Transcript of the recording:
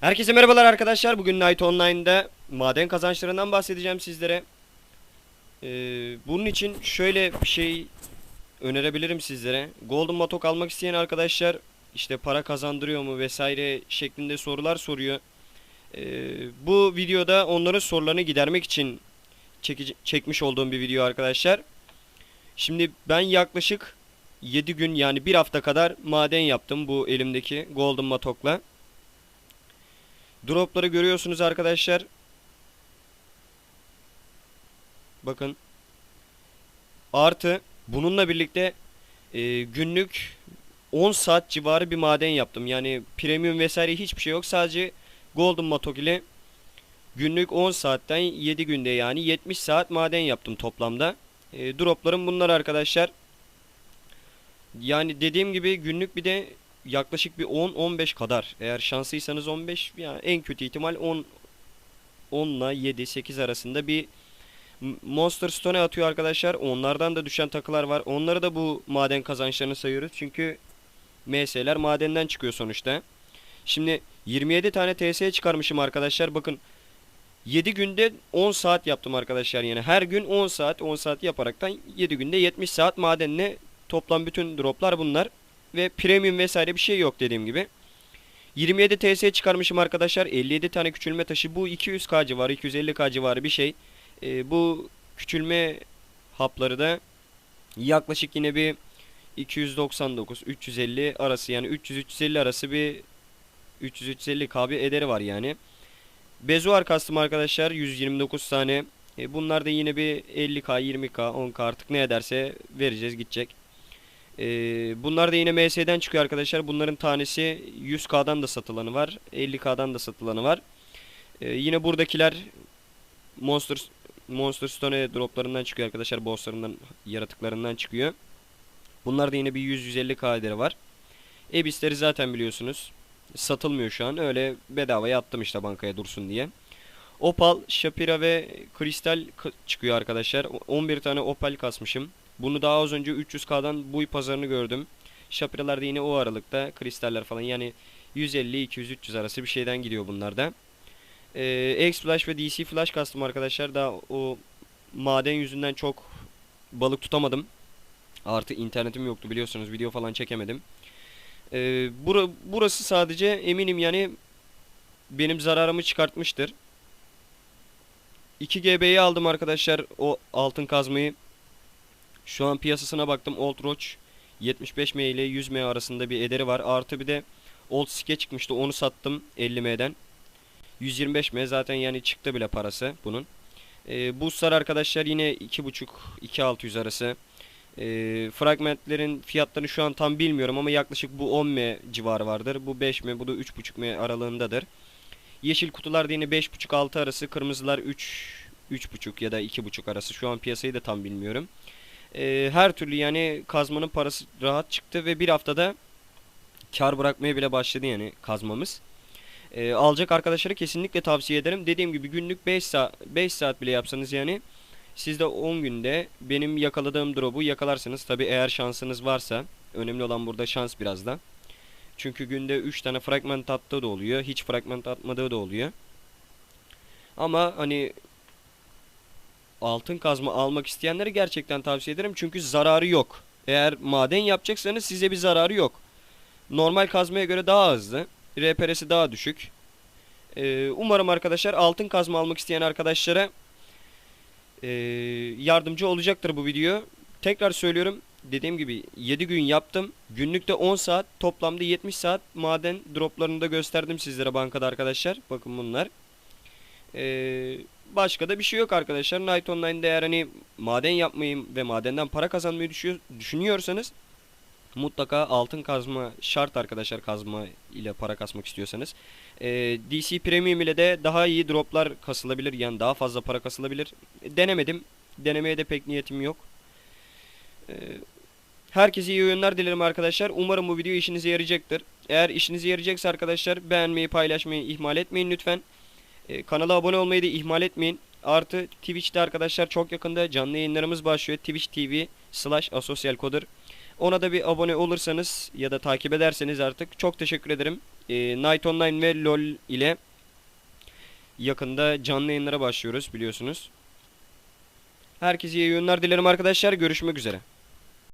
Herkese merhabalar arkadaşlar. Bugün Night Online'da maden kazançlarından bahsedeceğim sizlere. Ee, bunun için şöyle bir şey önerebilirim sizlere. Golden Matok almak isteyen arkadaşlar işte para kazandırıyor mu vesaire şeklinde sorular soruyor. Ee, bu videoda onların sorularını gidermek için çekmiş olduğum bir video arkadaşlar. Şimdi ben yaklaşık 7 gün yani bir hafta kadar maden yaptım bu elimdeki Golden Matok'la. Dropları görüyorsunuz arkadaşlar. Bakın. Artı bununla birlikte e, günlük 10 saat civarı bir maden yaptım. Yani premium vesaire hiçbir şey yok. Sadece Golden Matok ile günlük 10 saatten 7 günde yani 70 saat maden yaptım toplamda. E, droplarım bunlar arkadaşlar. Yani dediğim gibi günlük bir de yaklaşık bir 10-15 kadar. Eğer şanslıysanız 15 yani en kötü ihtimal 10 10 ile 7-8 arasında bir Monster Stone atıyor arkadaşlar. Onlardan da düşen takılar var. Onları da bu maden kazançlarını sayıyoruz. Çünkü MS'ler madenden çıkıyor sonuçta. Şimdi 27 tane TS çıkarmışım arkadaşlar. Bakın 7 günde 10 saat yaptım arkadaşlar yani. Her gün 10 saat 10 saat yaparaktan 7 günde 70 saat madenle toplam bütün droplar bunlar ve premium vesaire bir şey yok dediğim gibi. 27 TS çıkarmışım arkadaşlar. 57 tane küçülme taşı. Bu 200k civarı, 250k civarı bir şey. Ee, bu küçülme hapları da yaklaşık yine bir 299 350 arası yani 300 350 arası bir 300 350k bir ederi var yani. Bezuar kastım arkadaşlar 129 tane. E, bunlar da yine bir 50k 20k 10k artık ne ederse vereceğiz gidecek. Ee, bunlar da yine MS'den çıkıyor arkadaşlar. Bunların tanesi 100K'dan da satılanı var. 50K'dan da satılanı var. Ee, yine buradakiler Monster Monster Stone droplarından çıkıyor arkadaşlar. Bosslarından, yaratıklarından çıkıyor. Bunlar da yine bir 100-150K ederi var. Ebisleri zaten biliyorsunuz. Satılmıyor şu an. Öyle bedavaya attım işte bankaya dursun diye. Opal, Shapira ve Kristal çıkıyor arkadaşlar. O- 11 tane Opal kasmışım. Bunu daha az önce 300k'dan buy pazarını gördüm. Shapiralar da yine o aralıkta. Kristaller falan yani 150, 200, 300 arası bir şeyden gidiyor bunlar da. Ee, X Flash ve DC Flash kastım arkadaşlar. Daha o maden yüzünden çok balık tutamadım. Artı internetim yoktu biliyorsunuz. Video falan çekemedim. Ee, bura, burası sadece eminim yani benim zararımı çıkartmıştır. 2 GB'yi aldım arkadaşlar o altın kazmayı. Şu an piyasasına baktım Old Roach 75M ile 100M arasında bir ederi var. Artı bir de Old Sk'e çıkmıştı onu sattım 50M'den. 125M zaten yani çıktı bile parası bunun. Ee, boostlar arkadaşlar yine 2.5-2.600 arası. Ee, fragmentlerin fiyatlarını şu an tam bilmiyorum ama yaklaşık bu 10M civarı vardır. Bu 5M bu da 3.5M aralığındadır. Yeşil kutular da yine 5.5-6 arası. Kırmızılar 3 3.5 ya da 2.5 arası. Şu an piyasayı da tam bilmiyorum. Ee, her türlü yani kazmanın parası rahat çıktı ve bir haftada kar bırakmaya bile başladı yani kazmamız. Ee, alacak arkadaşlara kesinlikle tavsiye ederim. Dediğim gibi günlük 5 saat 5 saat bile yapsanız yani siz de 10 günde benim yakaladığım drop'u yakalarsınız. Tabi eğer şansınız varsa. Önemli olan burada şans biraz da. Çünkü günde 3 tane fragment attığı da oluyor. Hiç fragment atmadığı da oluyor. Ama hani altın kazma almak isteyenleri gerçekten tavsiye ederim. Çünkü zararı yok. Eğer maden yapacaksanız size bir zararı yok. Normal kazmaya göre daha hızlı. RPR'si daha düşük. Ee, umarım arkadaşlar altın kazma almak isteyen arkadaşlara ee, yardımcı olacaktır bu video. Tekrar söylüyorum. Dediğim gibi 7 gün yaptım. Günlükte 10 saat, toplamda 70 saat maden droplarını da gösterdim sizlere bankada arkadaşlar. Bakın bunlar. Ee, başka da bir şey yok arkadaşlar. Night Online'da eğer hani maden yapmayı ve madenden para kazanmayı düşüyor, düşünüyorsanız mutlaka altın kazma şart arkadaşlar kazma ile para kasmak istiyorsanız. Ee, DC Premium ile de daha iyi droplar kasılabilir yani daha fazla para kasılabilir. Denemedim. Denemeye de pek niyetim yok. Ee, herkese iyi oyunlar dilerim arkadaşlar. Umarım bu video işinize yarayacaktır. Eğer işinize yarayacaksa arkadaşlar beğenmeyi paylaşmayı ihmal etmeyin lütfen. Ee, kanala abone olmayı da ihmal etmeyin. Artı Twitch'te arkadaşlar çok yakında canlı yayınlarımız başlıyor. Twitch TV slash asosyal kodur. Ona da bir abone olursanız ya da takip ederseniz artık çok teşekkür ederim. Ee, Night Online ve LoL ile yakında canlı yayınlara başlıyoruz biliyorsunuz. Herkese iyi yayınlar dilerim arkadaşlar. Görüşmek üzere.